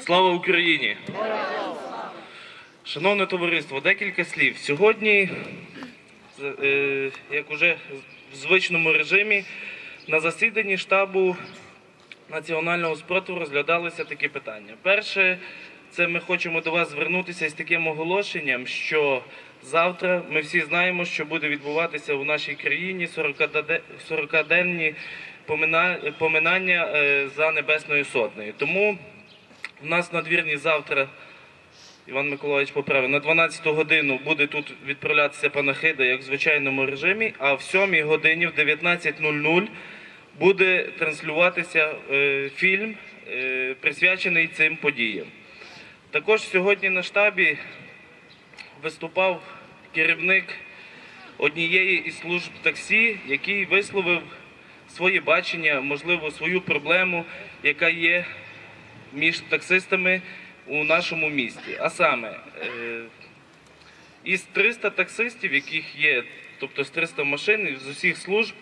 Слава Україні! Шановне товариство, декілька слів. Сьогодні, е, як уже в звичному режимі, на засіданні штабу національного спротиву розглядалися такі питання. Перше, це ми хочемо до вас звернутися з таким оголошенням, що завтра ми всі знаємо, що буде відбуватися у нашій країні 40-де- 40-денні поминання е, за Небесною Сотнею. Тому у нас надвірні завтра. Іван Миколаївич поправив, на 12 годину буде тут відправлятися панахида, як в звичайному режимі, а в 7 годині, в 19.00, буде транслюватися е, фільм, е, присвячений цим подіям. Також сьогодні на штабі виступав керівник однієї із служб таксі, який висловив своє бачення, можливо, свою проблему, яка є між таксистами у нашому місті. А саме, е, із 300 таксистів, яких є, тобто з 300 машин з усіх служб,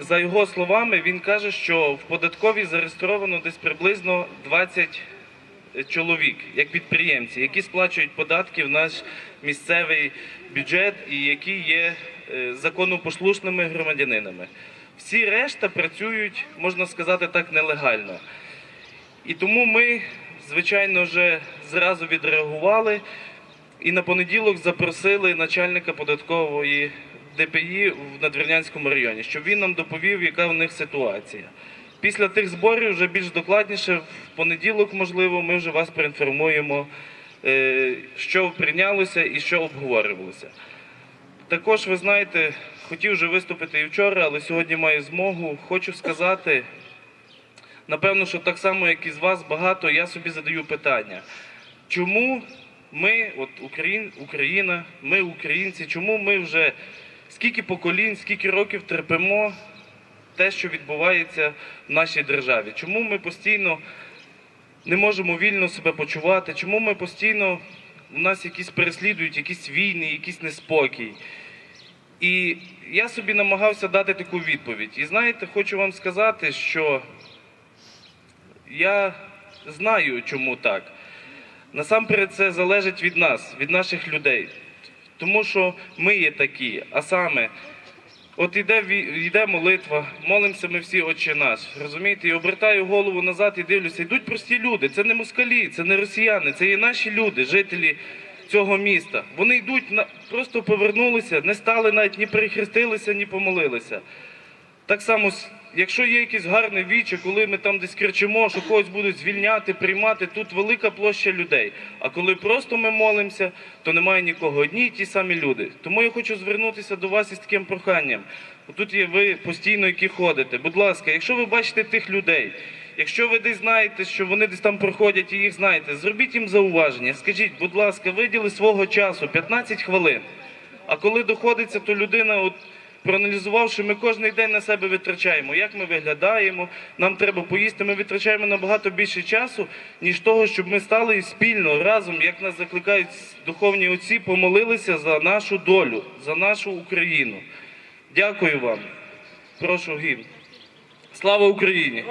за його словами, він каже, що в податковій зареєстровано десь приблизно 20 чоловік, як підприємці, які сплачують податки в наш місцевий бюджет і які є е, законопослушними громадянинами. Всі решта працюють, можна сказати так, нелегально. І тому ми, звичайно, вже зразу відреагували і на понеділок запросили начальника податкової ДПІ в Надвірнянському районі, щоб він нам доповів, яка в них ситуація. Після тих зборів, вже більш докладніше, в понеділок, можливо, ми вже вас проінформуємо, е, що прийнялося і що обговорювалося. Також, ви знаєте, хотів вже виступити і вчора, але сьогодні маю змогу. Хочу сказати, напевно, що так само, як і з вас багато, я собі задаю питання. Чому ми, от Україн, Україна, ми українці, чому ми вже скільки поколінь, скільки років терпимо те, що відбувається в нашій державі? Чому ми постійно не можемо вільно себе почувати? Чому ми постійно у нас якісь переслідують, якісь війни, якийсь неспокій? І я собі намагався дати таку відповідь. І знаєте, хочу вам сказати, що я знаю, чому так. Насамперед, це залежить від нас, від наших людей. Тому що ми є такі, а саме, от іде, йде молитва, молимося ми всі Отче наш. Розумієте, і обертаю голову назад і дивлюся, йдуть прості люди. Це не москалі, це не росіяни, це є наші люди, жителі цього міста. Вони йдуть, просто повернулися, не стали навіть ні перехрестилися, ні помолилися. Так само, якщо є якесь гарне віче, коли ми там десь кричимо, що когось будуть звільняти, приймати, тут велика площа людей. А коли просто ми молимося, то немає нікого. Одні й ті самі люди. Тому я хочу звернутися до вас із таким проханням. Тут є ви постійно, які ходите. Будь ласка, якщо ви бачите тих людей, якщо ви десь знаєте, що вони десь там проходять і їх знаєте, зробіть їм зауваження. Скажіть, будь ласка, виділи свого часу 15 хвилин. А коли доходиться, то людина, от проаналізувавши, ми кожен день на себе витрачаємо. Як ми виглядаємо, нам треба поїсти. Ми витрачаємо набагато більше часу, ніж того, щоб ми стали спільно разом, як нас закликають духовні отці, помолилися за нашу долю, за нашу Україну. Дякую вам. Прошу гімн. Слава Україні!